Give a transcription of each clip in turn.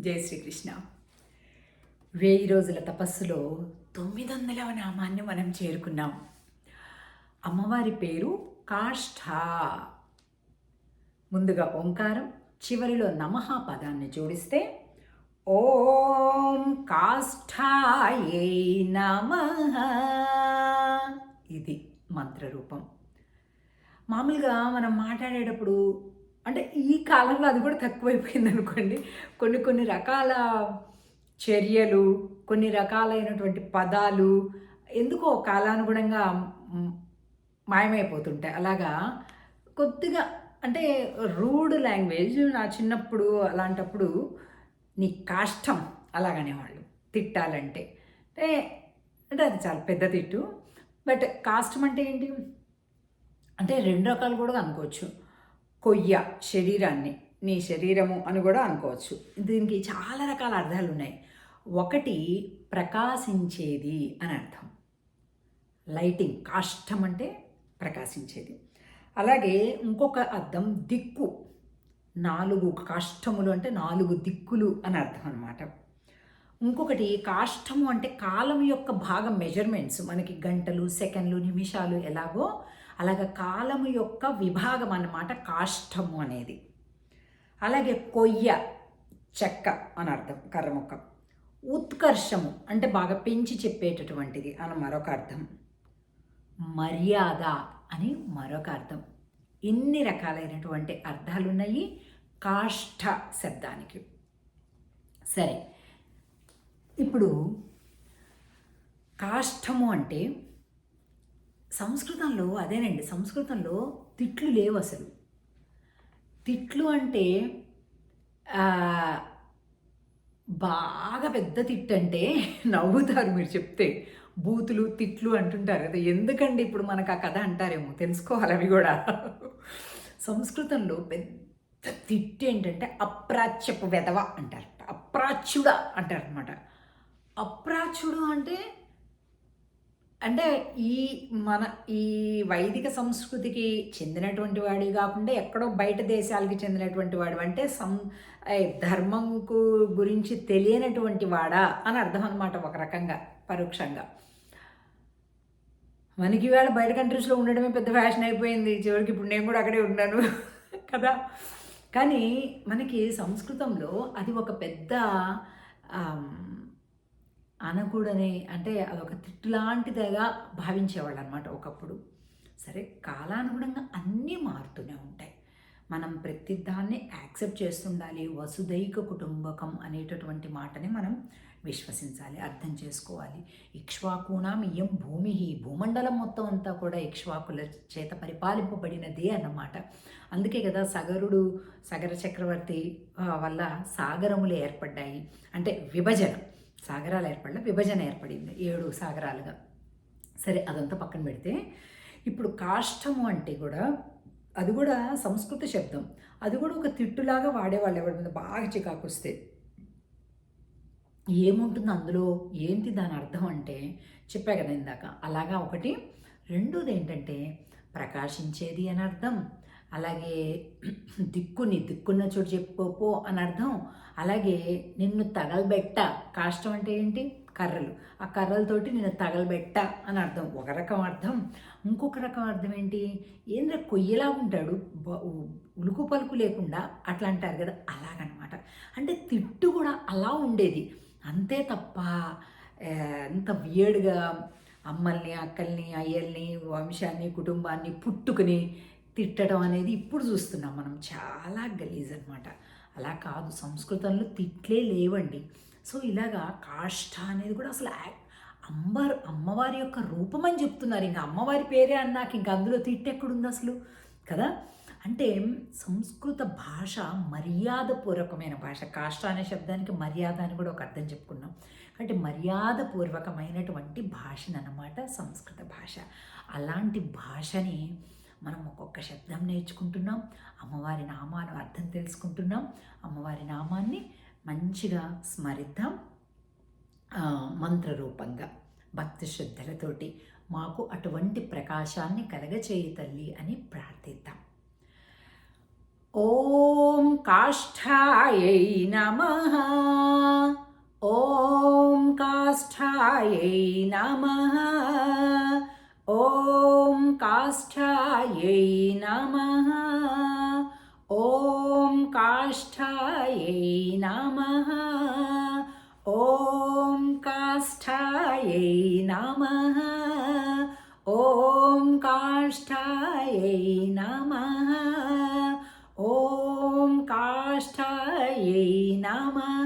జై శ్రీకృష్ణ. వెయ్యి రోజుల తపస్సులో తొమ్మిది వందలవ నామాన్ని మనం చేరుకున్నాం. అమ్మవారి పేరు కాష్ఠ. ముందుగా ఓంకారం చివరిలో నమః పదాన్ని జోడిస్తే ఓం కాష్ఠాయే నమ ఇది మంత్రరూపం. మామూలుగా మనం మాట్లాడేటప్పుడు అంటే ఈ కాలంలో అది కూడా తక్కువైపోయింది అనుకోండి. కొన్ని కొన్ని రకాల చర్యలు కొన్ని రకాలైనటువంటి పదాలు ఎందుకో కాలానుగుణంగా మాయమైపోతుంటాయి. అలాగా కొద్దిగా అంటే రూడ్ లాంగ్వేజ్ నా చిన్నప్పుడు అలాంటప్పుడు నీ కాష్టం అలాగనేవాళ్ళు తిట్టాలంటే. అంటే అంటే అది చాలా పెద్ద తిట్టు. బట్ కాష్టం అంటే ఏంటి? అంటే రెండు రకాలు కూడా అనుకోవచ్చు. కొయ్య శరీరాన్ని నీ శరీరము అని కూడా అనుకోవచ్చు. దీనికి చాలా రకాల అర్థాలు ఉన్నాయి. ఒకటి ప్రకాశించేది అని అర్థం. లైటింగ్ కాష్టం అంటే ప్రకాశించేది. అలాగే ఇంకొక అర్థం దిక్కు. నాలుగు కాష్టములు అంటే నాలుగు దిక్కులు అని అర్థం అనమాట ఇంకొకటి కాష్టము అంటే కాలం యొక్క భాగం మెజర్మెంట్స్ మనకి గంటలు సెకండ్లు నిమిషాలు ఎలాగో అలాగే కాలము యొక్క విభాగం అన్నమాట కాష్టము అనేది. అలాగే కొయ్య చెక్క అని అర్థం కర్రముఖం. ఉత్కర్షము అంటే బాగా పెంచి చెప్పేటటువంటిది అని మరొక అర్థం. మర్యాద అని మరొక అర్థం. ఇన్ని రకాలైనటువంటి అర్థాలు ఉన్నాయి కాష్ఠ శబ్దానికి. సరే. ఇప్పుడు కాష్టము అంటే సంస్కృతంలో అదేనండి సంస్కృతంలో తిట్లు లేవు అసలు. తిట్లు అంటే బాగా పెద్ద తిట్టు అంటే నవ్వుతారు మీరు చెప్తే. బూతులు తిట్లు అంటుంటారు కదా ఎందుకండి ఇప్పుడు మనకు ఆ కథ అంటారేమో తెలుసుకోవాలి అవి కూడా. సంస్కృతంలో పెద్ద తిట్టు ఏంటంటే అప్రాచ్యపు వెధవ అంటారు అప్రాచ్యుడ అంటారు అనమాట అప్రాచ్యుడు అంటే అంటే ఈ మన ఈ వైదిక సంస్కృతికి చెందినటువంటి వాడి కాకుండా ఎక్కడో బయట దేశాలకి చెందినటువంటి వాడు అంటే సం ధర్మంకు గురించి తెలియనటువంటి వాడా అని అర్థం అనమాట ఒక రకంగా పరోక్షంగా. మనకి ఇవాళ బయట కంట్రీస్లో ఉండడమే పెద్ద ఫ్యాషన్ అయిపోయింది. చివరికి ఇప్పుడు నేను కూడా అక్కడే ఉన్నాను కదా. కానీ మనకి సంస్కృతంలో అది ఒక పెద్ద అనకూడని అంటే అదొక తిట్టు లాంటిదిగా భావించేవాళ్ళు అనమాట ఒకప్పుడు. సరే కాలానుగుణంగా అన్నీ మారుతూనే ఉంటాయి. మనం ప్రతి దాన్ని యాక్సెప్ట్ చేస్తుండాలి. వసుదైక కుటుంబకం అనేటటువంటి మాటని మనం విశ్వసించాలి అర్థం చేసుకోవాలి. ఇక్ష్వాకునాం ఇయం భూమి భూమండలం మొత్తం అంతా కూడా ఇక్ష్వాకుల చేత పరిపాలింపబడినదే అన్నమాట. అందుకే కదా సగరుడు సగర చక్రవర్తి వల్ల సాగరములు ఏర్పడ్డాయి. అంటే విభజన. సాగరాలు ఏర్పడిన విభజన ఏర్పడింది ఏడు సాగరాలుగా. సరే అదంతా పక్కన పెడితే ఇప్పుడు కాష్టము అంటే కూడా అది కూడా సంస్కృత శబ్దం. అది కూడా ఒక తిట్టులాగా వాడేవాళ్ళు ఎవరి మీద బాగా చికాకు వస్తే. ఏముంటుంది అందులో? ఏంటి దాని అర్థం అంటే చెప్పా కదా ఇందాక. అలాగా ఒకటి. రెండోది ఏంటంటే ప్రకాశించేది అని అర్థం. అలాగే దిక్కుని దిక్కున్న చోటు చెప్పుకోపో అని అర్థం. అలాగే నిన్ను తగలబెట్ట. కాష్టం అంటే ఏంటి? కర్రలు. ఆ కర్రలతోటి నిన్ను తగలబెట్ట అని అర్థం. ఒక రకం అర్థం. ఇంకొక రకం అర్థం ఏంటి? ఏంద్ర కొయ్యలా ఉంటాడు? ఉలుకు పలుకు లేకుండా అట్లా అంటారు కదా అలాగనమాట. అంటే తిట్టు కూడా అలా ఉండేది. అంతే తప్ప ఎంత వియర్డ్గా అమ్మల్ని అక్కల్ని అయ్యల్ని వంశాన్ని కుటుంబాన్ని పుట్టుకుని తిట్టడం అనేది ఇప్పుడు చూస్తున్నాం మనం. చాలా గలీజ్ అనమాట అలా కాదు. సంస్కృతంలో తిట్లే లేవండి. సో ఇలాగా కాష్ట అనేది కూడా అసలు యాక్- అంబర్ అమ్మవారి యొక్క రూపం అని చెప్తున్నారు. ఇంకా అమ్మవారి పేరే అన్నాక ఇంకా అందులో తిట్టెక్కడుంది అసలు? కదా? అంటే సంస్కృత భాష మర్యాదపూర్వకమైన భాష. కాష్ట అనే శబ్దానికి మర్యాద అని కూడా ఒక అర్థం చెప్పుకున్నాం. కాబట్టి మర్యాదపూర్వకమైనటువంటి భాషనమాట సంస్కృత భాష. అలాంటి భాషని మనం ఒక్కొక్క శబ్దం నేర్చుకుంటున్నాం అమ్మవారి నామాను అర్థం తెలుసుకుంటున్నాం అమ్మవారి నామాన్ని మంచిగా స్మరిద్దాం మంత్రరూపంగా భక్తి శ్రద్ధలతోటి మాకు అటువంటి ప్రకాశాన్ని కలగచేయి తల్లి అని ప్రార్థిద్దాం. ఓం కాష్ఠాయై నమ ఓం కాష్ఠాయై నమ ॐ काष्ठायै नमः। ॐ काष्ठायै नमः। ॐ काष्ठायै नमः। ॐ काष्ठायै नमः। ॐ काष्ठायै नमः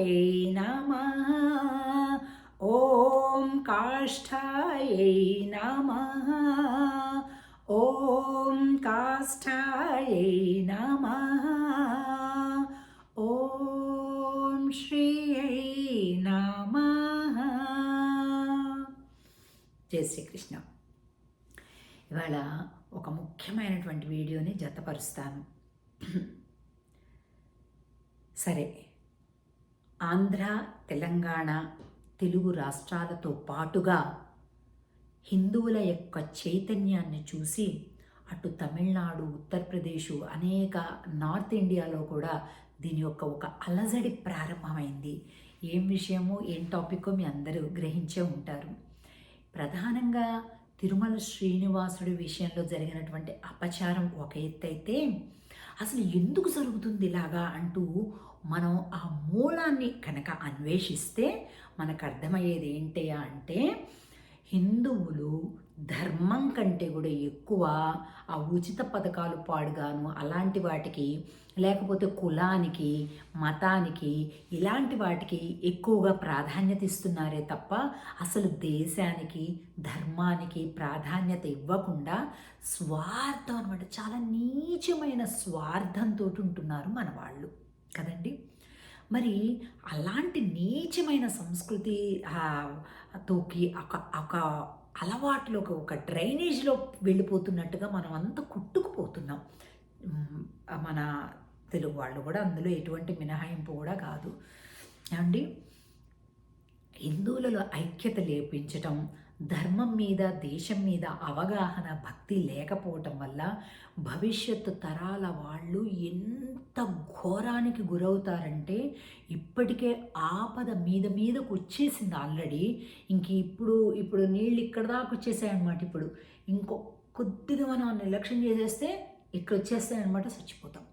काष्ठायै नमः ॐ काष्ठायै नमः ॐ काष्ठायै नमः ॐ श्रियै नमः జై శ్రీకృష్ణ ఇవాళ ఒక ముఖ్యమైనటువంటి వీడియోని జతపరుస్తాను సరే ఆంధ్ర తెలంగాణ తెలుగు రాష్ట్రాలతో పాటుగా హిందువుల యొక్క చైతన్యాన్ని చూసి అటు తమిళనాడు ఉత్తరప్రదేశ్ అనేక నార్త్ ఇండియాలో కూడా దీని యొక్క ఒక అలజడి ప్రారంభమైంది. ఏం విషయమో ఏం టాపికో మీ అందరూ గ్రహించే ఉంటారు. ప్రధానంగా తిరుమల శ్రీనివాసుడి విషయంలో జరిగినటువంటి అపచారం ఒక ఎత్తు అయితే అసలు ఎందుకు జరుగుతుంది ఇలాగా అంటూ మనం ఆ మూలాన్ని కనుక అన్వేషిస్తే మనకు అర్థమయ్యేది ఏంటి అంటే హిందువులు ధర్మం కంటే కూడా ఎక్కువ ఆ ఉచిత పథకాలు పాడుగాను అలాంటి వాటికి లేకపోతే కులానికి మతానికి ఇలాంటి వాటికి ఎక్కువగా ప్రాధాన్యత ఇస్తున్నారే తప్ప అసలు దేశానికి ధర్మానికి ప్రాధాన్యత ఇవ్వకుండా స్వార్థం అనమాట చాలా నీచమైన స్వార్థంతో ఉంటున్నారు మన వాళ్ళు కదండి? మరి అలాంటి నీచమైన సంస్కృతి తోకి ఒక ఒక అలవాటులో ఒక డ్రైనేజ్లో వెళ్ళిపోతున్నట్టుగా మనం అంతా కొట్టుకుపోతున్నాం. మన తెలుగు వాళ్ళు కూడా అందులో ఎటువంటి మినహాయింపు కూడా కాదు. అండి హిందువులలో ఐక్యత లేపించటం ధర్మం మీద దేశం మీద అవగాహన భక్తి లేకపోవటం వల్ల భవిష్యత్తు తరాల వాళ్ళు ఎంత ఘోరానికి గురవుతారంటే ఇప్పటికే ఆపద మీద మీదకు వచ్చేసింది ఆల్రెడీ. ఇంక ఇప్పుడు ఇప్పుడు నీళ్ళు ఇక్కడ దాకా వచ్చేసాయన్నమాట ఇప్పుడు. ఇంకో కొద్దిగా మనం నిర్లక్ష్యం చేసేస్తే ఇక్కడ వచ్చేస్తాయన్నమాట చచ్చిపోతాం.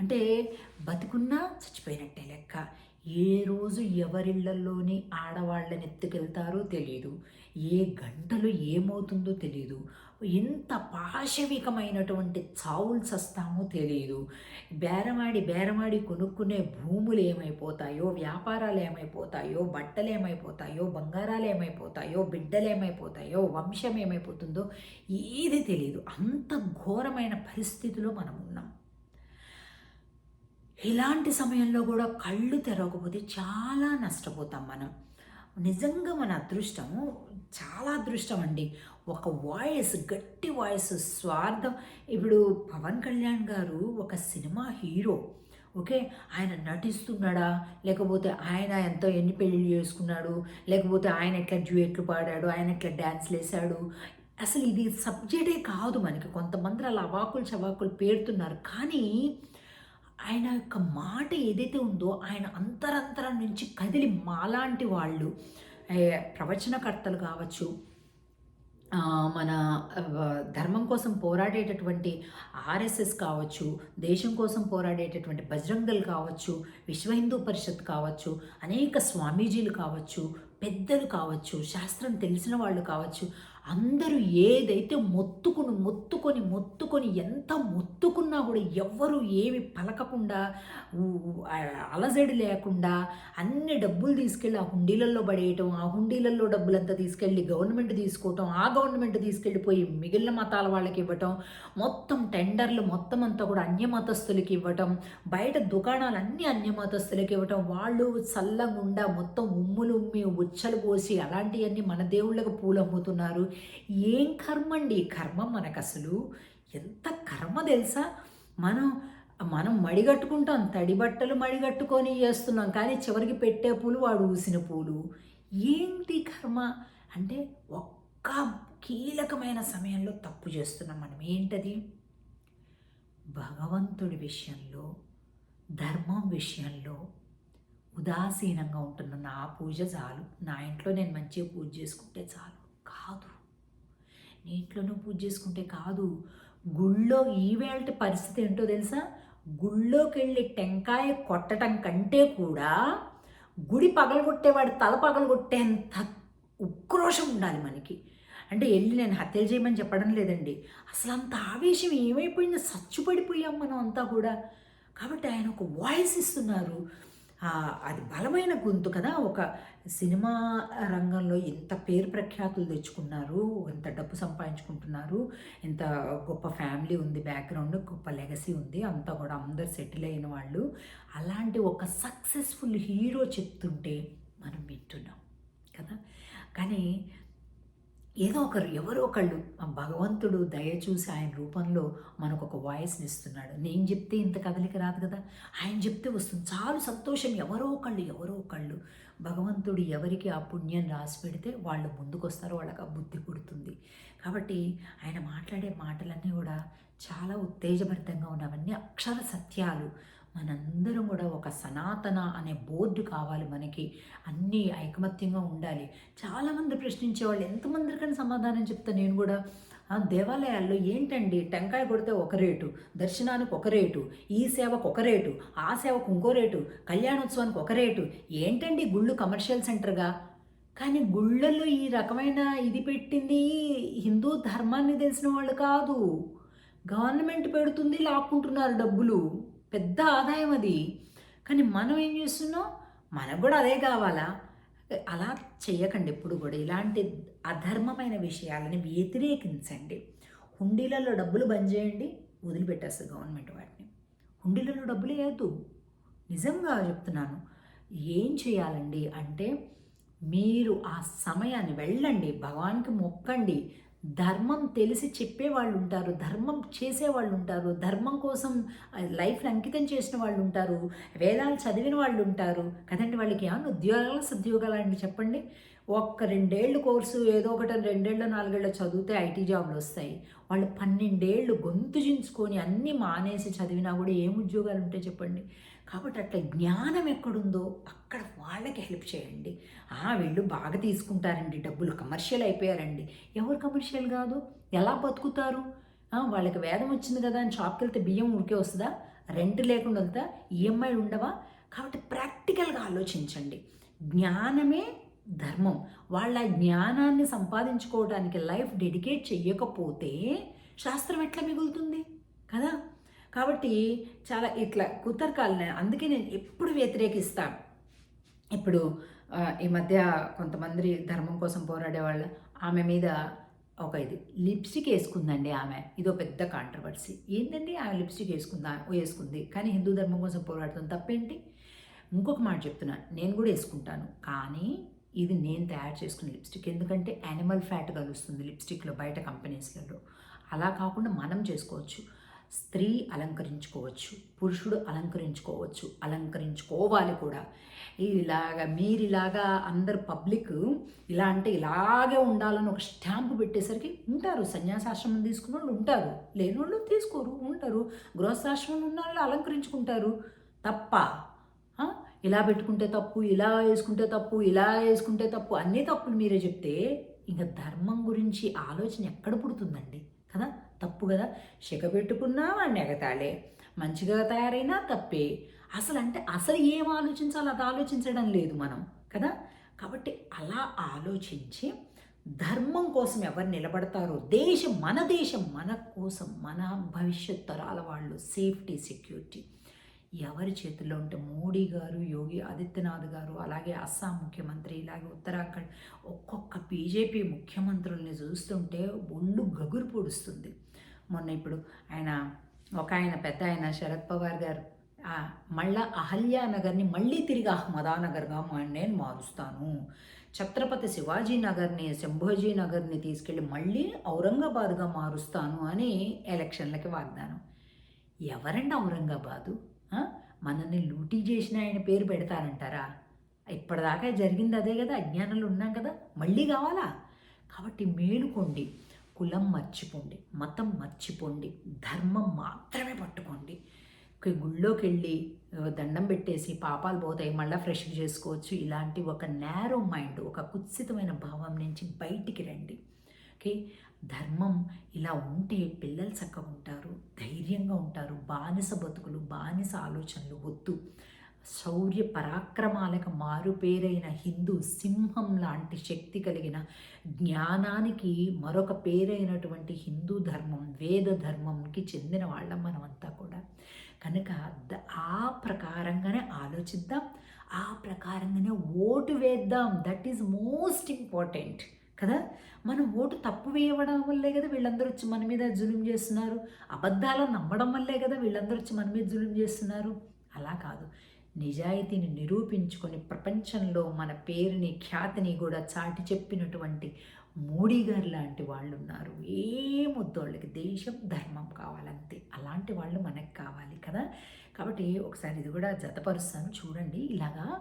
అంటే బతుకున్నా చచ్చిపోయినట్టే లెక్క. ఏ రోజు ఎవరిళ్ళలోని ఆడవాళ్ళని ఎత్తుకెళ్తారో తెలియదు ఏ గంటలో ఏమవుతుందో తెలియదు ఎంత పాశవికమైనటువంటి చావులు వస్తామో తెలియదు బేరమాడి బేరమాడి కొనుక్కునే భూములు ఏమైపోతాయో వ్యాపారాలు ఏమైపోతాయో బట్టలు ఏమైపోతాయో బంగారాలు ఏమైపోతాయో బిడ్డలు ఏమైపోతాయో వంశం ఏమైపోతుందో ఏది తెలియదు అంత ఘోరమైన పరిస్థితిలో మనం ఉన్నాం. ఇలాంటి సమయంలో కూడా కళ్ళు తెరవకపోతే చాలా నష్టపోతాం మనం. నిజంగా మన అదృష్టం చాలా అదృష్టం అండి ఒక వాయిస్ గట్టి వాయిస్ స్వార్థం. ఇప్పుడు పవన్ కళ్యాణ్ గారు ఒక సినిమా హీరో. ఓకే? ఆయన నటిస్తున్నాడా? లేకపోతే ఆయన ఎంతో ఎన్ని పెళ్ళిళ్ళు చేసుకున్నాడు? లేకపోతే ఆయన ఎట్లా డ్యూయెట్లు పాడాడు? ఆయన ఎట్లా డ్యాన్స్లు వేసాడు అసలు ఇది సబ్జెక్టే కాదు మనకి. కొంతమంది అలా అవాకులు చవాకులు పేరుతున్నారు. కానీ ఆయన యొక్క మాట ఏదైతే ఉందో ఆయన అంతరంతరం నుంచి కదిలి మాలాంటి వాళ్ళు ప్రవచనకర్తలు కావచ్చు మన ధర్మం కోసం పోరాడేటటువంటి ఆర్ఎస్ఎస్ కావచ్చు దేశం కోసం పోరాడేటటువంటి బజరంగల్ కావచ్చు విశ్వ హిందూ పరిషత్ కావచ్చు అనేక స్వామీజీలు కావచ్చు పెద్దలు కావచ్చు శాస్త్రం తెలిసిన వాళ్ళు కావచ్చు అందరూ ఏదైతే మొత్తుకుని మొత్తుకొని మొత్తుకొని ఎంత మొత్తుకున్నా కూడా ఎవ్వరూ ఏమి పలకకుండా అలజడి లేకుండా అన్ని డబ్బులు తీసుకెళ్ళి ఆ హుండీలలో పడేయటం ఆ హుండీలలో డబ్బులంతా తీసుకెళ్ళి గవర్నమెంట్ తీసుకోవటం ఆ గవర్నమెంట్ తీసుకెళ్ళిపోయి మిగిలిన మతాల వాళ్ళకి ఇవ్వటం మొత్తం టెండర్లు మొత్తం అంతా కూడా అన్యమతస్తులకి ఇవ్వటం బయట దుకాణాలు అన్ని అన్యమతస్తులకి ఇవ్వటం వాళ్ళు చల్లగుండా మొత్తం ఉమ్ములు ఉమ్మి ఉచ్చలు పోసి అలాంటివన్నీ మన దేవుళ్ళకు పూలు అమ్ముతున్నారు ఏం కర్మ అండి కర్మ మనకు అసలు ఎంత కర్మ తెలుసా? మనం మనం మడిగట్టుకుంటాం తడి బట్టలు మడిగట్టుకొని చేస్తున్నాం కానీ చివరికి పెట్టే పూలు వాడు ఊసిన పూలు. ఏంటి కర్మ? అంటే ఒక్క కీలకమైన సమయంలో తప్పు చేస్తున్నాం మనం. ఏంటది? భగవంతుడి విషయంలో ధర్మం విషయంలో ఉదాసీనంగా ఉంటున్న నా పూజ చాలు. నా ఇంట్లో నేను మంచిగా పూజ చేసుకుంటే చాలు. నీ ఇంట్లోనూ పూజ చేసుకుంటే కాదు గుళ్ళో ఈవేళ పరిస్థితి ఏంటో తెలుసా? గుళ్ళోకి వెళ్ళి టెంకాయ కొట్టడం కంటే కూడా గుడి పగలగొట్టేవాడు తల పగలగొట్టేంత ఉక్రోషం ఉండాలి మనకి. అంటే వెళ్ళి నేను హత్యలు చేయమని చెప్పడం లేదండి. అసలు అంత ఆవేశం ఏమైపోయిందో సచ్చుపడిపోయాం మనం అంతా కూడా. కాబట్టి ఆయన ఒక వాయిస్ ఇస్తున్నారు. అది బలమైన గొంతు కదా. ఒక సినిమా రంగంలో ఎంత పేరు ప్రఖ్యాతులు తెచ్చుకున్నారు ఎంత డబ్బు సంపాదించుకుంటున్నారు ఎంత గొప్ప ఫ్యామిలీ ఉంది బ్యాక్గ్రౌండ్ గొప్ప లెగసీ ఉంది అంతా కూడా అందరు సెటిల్ అయిన వాళ్ళు. అలాంటి ఒక సక్సెస్ఫుల్ హీరో చెప్తుంటే మనం వింటున్నాం కదా. కానీ ఏదో ఒకరు ఎవరో ఒకళ్ళు ఆ భగవంతుడు దయ చూసి ఆయన రూపంలో మనకు ఒక వాయిస్ని ఇస్తున్నాడు. నేను చెప్తే ఇంత కదలిక రాదు కదా? ఆయన చెప్తే వస్తుంది. చాలు సంతోషం. ఎవరో ఒకళ్ళు ఎవరో ఒకళ్ళు. భగవంతుడు ఎవరికి ఆ పుణ్యం రాసి పెడితే వాళ్ళు ముందుకు వస్తారో వాళ్ళకి ఆ బుద్ధి పుడుతుంది. కాబట్టి ఆయన మాట్లాడే మాటలన్నీ కూడా చాలా ఉత్తేజభరితంగా ఉన్నవన్నీ అక్షర సత్యాలు. మనందరం కూడా ఒక సనాతన అనే బోర్డు కావాలి మనకి. అన్నీ ఐకమత్యంగా ఉండాలి. చాలామంది ప్రశ్నించేవాళ్ళు ఎంతమందికైనా సమాధానం చెప్తా నేను కూడా. ఆ దేవాలయాల్లో ఏంటండి? టెంకాయ కొడితే ఒక రేటు దర్శనానికి ఒక రేటు ఈ సేవకు ఒక రేటు ఆ సేవకు ఇంకో రేటు కళ్యాణోత్సవానికి ఒక రేటు. ఏంటండి గుళ్ళు కమర్షియల్ సెంటర్గా? కానీ గుళ్ళల్లో ఈ రకమైన ఇది పెట్టింది హిందూ ధర్మాన్ని తెలిసిన వాళ్ళు కాదు. గవర్నమెంట్ పెడుతుంది లాక్కుంటున్నారు డబ్బులు. పెద్ద ఆదాయం అది. కానీ మనం ఏం చేస్తున్నాం? మనకు కూడా అదే కావాలా? అలా చేయకండి ఎప్పుడు కూడా. ఇలాంటి అధర్మమైన విషయాలని వ్యతిరేకించండి. హుండీలలో డబ్బులు బంద్ చేయండి వదిలిపెట్టేస్తుంది గవర్నమెంట్ వాటిని. హుండీలలో డబ్బులు వేయద్దు. నిజంగా చెప్తున్నాను. ఏం చేయాలండి అంటే మీరు ఆ సమయాన్ని వెళ్ళండి. భగవాన్కి మొక్కండి. ధర్మం తెలిసి చెప్పేవాళ్ళు ఉంటారు ధర్మం చేసేవాళ్ళు ఉంటారు ధర్మం కోసం లైఫ్ని అంకితం చేసిన వాళ్ళు ఉంటారు వేదాలు చదివిన వాళ్ళు ఉంటారు కదండి వాళ్ళకి ఏమన్నా ఉద్యోగాలు సద్యోగాలు అండి చెప్పండి. ఒక్క రెండేళ్ళు కోర్సు ఏదో ఒకటి రెండేళ్ళు నాలుగేళ్ళు చదివితే ఐటీ జాబ్లు వస్తాయి. వాళ్ళు పన్నెండేళ్ళు గొంతు చించుకొని అన్నీ మానేసి చదివినా కూడా ఏం ఉద్యోగాలు ఉంటాయి చెప్పండి. కాబట్టి అట్లా జ్ఞానం ఎక్కడుందో అక్కడ వాళ్ళకి హెల్ప్ చేయండి. ఆ వీళ్ళు బాగా తీసుకుంటారండి. డబ్బులు కమర్షియల్ అయిపోయారండి. ఎవరు కమర్షియల్ కాదు? ఎలా బతుకుతారు? వాళ్ళకి వేదం వచ్చింది కదా అని షాప్కి వెళ్తే బియ్యం ఉరికే వస్తుందా? రెంట్ లేకుండా వస్తుందా ఈఎంఐలు ఉండవా? కాబట్టి ప్రాక్టికల్గా ఆలోచించండి. జ్ఞానమే ధర్మం. వాళ్ళ జ్ఞానాన్ని సంపాదించుకోవడానికి లైఫ్ డెడికేట్ చెయ్యకపోతే శాస్త్రం ఎట్లా మిగులుతుంది? కదా? కాబట్టి చాలా ఇట్లా కుతర్కాలని. అందుకే నేను ఎప్పుడు వ్యతిరేకిస్తాను. ఇప్పుడు ఈ మధ్య కొంతమంది ధర్మం కోసం పోరాడే వాళ్ళ ఆమె మీద ఒక ఇది లిప్స్టిక్ వేసుకుందండి ఆమె. ఇదో పెద్ద కాంట్రవర్సీ ఏంటండి ఆమె లిప్స్టిక్ వేసుకుందా వేసుకుంది? కానీ హిందూ ధర్మం కోసం పోరాడుతుంది తప్పేంటి? ఇంకొక మాట చెప్తున్నాను నేను కూడా వేసుకుంటాను. కానీ ఇది నేను తయారు చేసుకున్న లిప్స్టిక్. ఎందుకంటే యానిమల్ ఫ్యాట్ కలుస్తుంది లిప్స్టిక్లో బయట కంపెనీస్లలో అలా కాకుండా మనం చేసుకోవచ్చు. స్త్రీ అలంకరించుకోవచ్చు పురుషుడు అలంకరించుకోవచ్చు అలంకరించుకోవాలి కూడా. ఇలాగా మీరు ఇలాగా అందరు పబ్లిక్ ఇలా అంటే ఇలాగే ఉండాలని ఒక స్టాంపు పెట్టేసరికి ఉంటారు. సన్యాసాశ్రమం తీసుకున్న వాళ్ళు ఉంటారు. లేని వాళ్ళు తీసుకోరు ఉంటారు గృహస్థాశ్రమం ఉన్న వాళ్ళు అలంకరించుకుంటారు. తప్ప ఇలా పెట్టుకుంటే తప్పు ఇలా వేసుకుంటే తప్పు ఇలా వేసుకుంటే తప్పు అన్నీ తప్పులు మీరే చెప్తే ఇంకా ధర్మం గురించి ఆలోచన ఎక్కడ పుడుతుందండి? కదా? తప్పు కదా? శిఖ పెట్టుకున్నా వాడిని ఎగతాళే మంచిగా తయారైనా తప్పే. అసలు అంటే అసలు ఏం ఆలోచించాలో అది ఆలోచించడం లేదు మనం కదా? కాబట్టి అలా ఆలోచించి ధర్మం కోసం ఎవరు నిలబడతారో దేశం మన దేశం మన కోసం మన భవిష్యత్ తరాల వాళ్ళు సేఫ్టీ సెక్యూరిటీ. ఎవరి చేతుల్లో ఉంటే మోడీ గారు యోగి ఆదిత్యనాథ్ గారు అలాగే అస్సాం ముఖ్యమంత్రి ఇలాగే ఉత్తరాఖండ్ ఒక్కొక్క బీజేపీ ముఖ్యమంత్రుల్ని చూస్తుంటే ఒళ్ళు గగురు పొడుస్తుంది. మొన్న ఇప్పుడు ఆయన ఒక ఆయన పెద్ద ఆయన శరద్ పవార్ గారు మళ్ళా అహల్యానగర్ని మళ్ళీ తిరిగి అహ్మదానగర్గా మా నేను మారుస్తాను. ఛత్రపతి శివాజీ నగర్ని శంభోజీ నగర్ని తీసుకెళ్ళి మళ్ళీ ఔరంగాబాద్గా మారుస్తాను అని ఎలక్షన్లకి వాగ్దానం. ఎవరండి ఔరంగాబాదు? మనల్ని లూటీ చేసిన ఆయన పేరు పెడతారంటారా? ఇప్పటిదాకా జరిగింది అదే కదా అజ్ఞానంలో ఉన్నాం కదా మళ్ళీ కావాలా? కాబట్టి మేలుకోండి కులం మర్చిపోండి మతం మర్చిపోండి ధర్మం మాత్రమే పట్టుకోండి. గుళ్ళోకి వెళ్ళి దండం పెట్టేసి పాపాలు పోతాయి మళ్ళీ ఫ్రెష్ చేసుకోవచ్చు. ఇలాంటి ఒక నేరో మైండ్ ఒక కుత్సితమైన భావం నుంచి బయటికి రండి. ఓకే? ధర్మం ఇలా ఉంటే పిల్లలు చక్కగా ఉంటారు ధైర్యంగా ఉంటారు బానిస బతుకులు బానిస ఆలోచనలు వద్దు. శౌర్య పరాక్రమాలకు మారుపేరైన హిందూ సింహం లాంటి శక్తి కలిగిన జ్ఞానానికి మరొక పేరైనటువంటి హిందూ ధర్మం వేద ధర్మంకి చెందిన వాళ్ళం మనమంతా కూడా. కనుక ఆ ప్రకారంగానే ఆలోచిద్దాం ఆ ప్రకారంగానే ఓటు వేద్దాం. దట్ ఈజ్ మోస్ట్ ఇంపార్టెంట్ కదా? మనం ఓటు తప్పు వేయడం వల్లే కదా వీళ్ళందరూ వచ్చి మన మీద జులుం చేస్తున్నారు? అబద్ధాలను నమ్మడం వల్లే కదా వీళ్ళందరూ వచ్చి మన మీద జులుం చేస్తున్నారు? అలా కాదు. నిజాయితీని నిరూపించుకొని ప్రపంచంలో మన పేరుని ఖ్యాతిని కూడా చాటి చెప్పినటువంటి మోడీ గారు లాంటి వాళ్ళు ఉన్నారు. ఏమొద్దు వాళ్ళకి? దేశం ధర్మం కావాలంతే. అలాంటి వాళ్ళు మనకు కావాలి కదా? కాబట్టి ఒకసారి ఇది కూడా జతపరుస్తాను. చూడండి ఇలాగా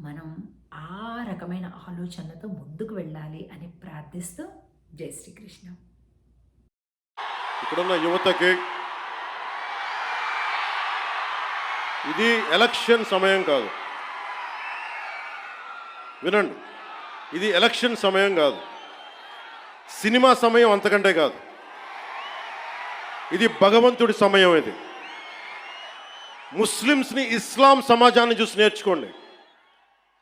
మనం ఆ రకమైన ఆలోచనలతో ముందుకు వెళ్ళాలి అని ప్రార్థిస్తూ జై శ్రీకృష్ణ. ఇక్కడున్న యువతకి ఇది ఎలక్షన్ సమయం కాదు. వినండి ఇది ఎలక్షన్ సమయం కాదు. సినిమా సమయం అంతకంటే కాదు. ఇది భగవంతుడి సమయం ఇది. ముస్లిమ్స్ని ఇస్లాం సమాజాన్ని చూసి నేర్చుకోండి.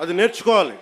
అది నేర్చుకోవాలి.